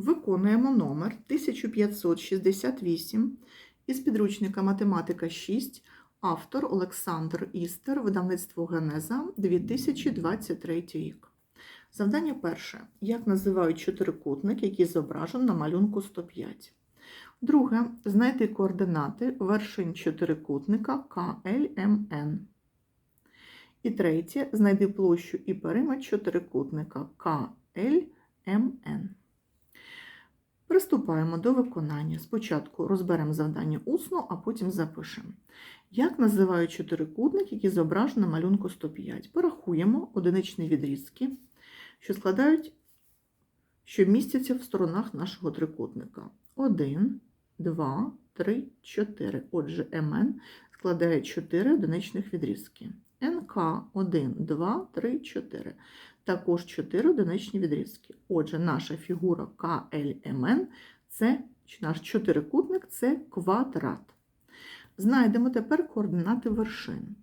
Виконуємо номер 1568 із підручника Математика 6, автор Олександр Істер, видавництво Генеза 2023 рік. Завдання перше. Як називають чотирикутник, який зображений на малюнку 105? Друге. Знайти координати вершин чотирикутника КЛМН. І третє. Знайди площу і периметр чотирикутника КЛМН. Приступаємо до виконання. Спочатку розберемо завдання усно, а потім запишемо. Як називають чотирикутник, який зображено на малюнку 105? Порахуємо одиничні відрізки, що складають, що містяться в сторонах нашого трикутника. 1, 2, 3, 4. Отже, МН складає 4 одиничних відрізки. НК 1, 2, 3, 4. Також 4 одиничні відрізки. Отже, наша фігура КЛМН це наш чотирикутник це квадрат. Знайдемо тепер координати вершин.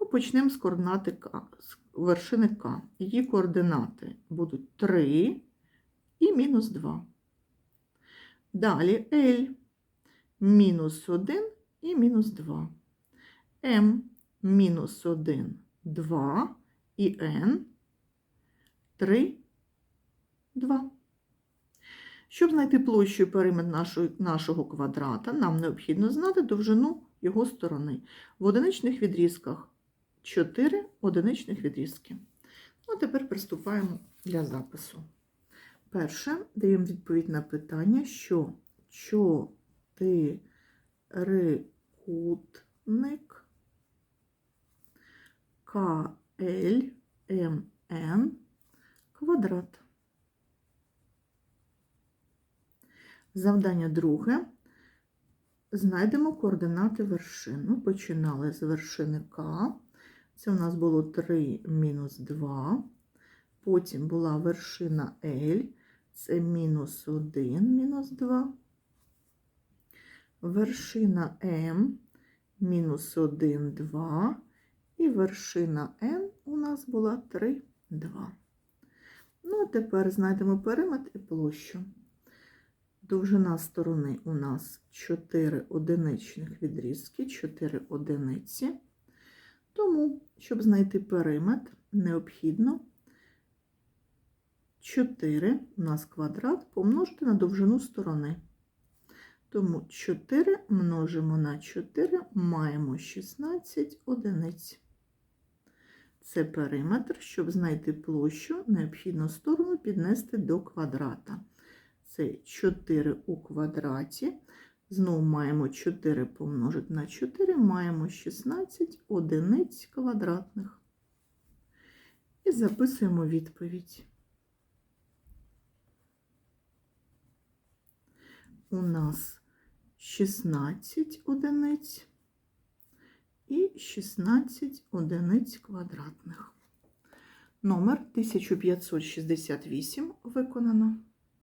Ну, почнемо з координати К, з вершини К. Її координати будуть 3 і мінус 2. Далі L мінус 1 і мінус 2. М мінус 1, 2 і N 3, 2. Щоб знайти площу периметр нашого, квадрата, нам необхідно знати довжину його сторони. В одиничних відрізках 4 одиничних відрізки. Ну, а тепер приступаємо для запису. Перше, даємо відповідь на питання, що чотирикутник КЛМН квадрат. Завдання друге. Знайдемо координати вершин. Ми починали з вершини К. Це у нас було 3 мінус 2. Потім була вершина L. Це мінус 1 мінус 2. Вершина М мінус 1, 2. І вершина N у нас була 3, 2. Ну, а тепер знайдемо периметр і площу. Довжина сторони у нас 4 одиничних відрізки, 4 одиниці. Тому, щоб знайти периметр, необхідно 4 у нас квадрат помножити на довжину сторони. Тому 4 множимо на 4, маємо 16 одиниць. Це периметр, щоб знайти площу, необхідно сторону піднести до квадрата. Це 4 у квадраті. Знову маємо 4 помножити на 4, маємо 16 одиниць квадратних. І записуємо відповідь. У нас 16 одиниць і 16 одиниць квадратних. Номер 1568 виконано.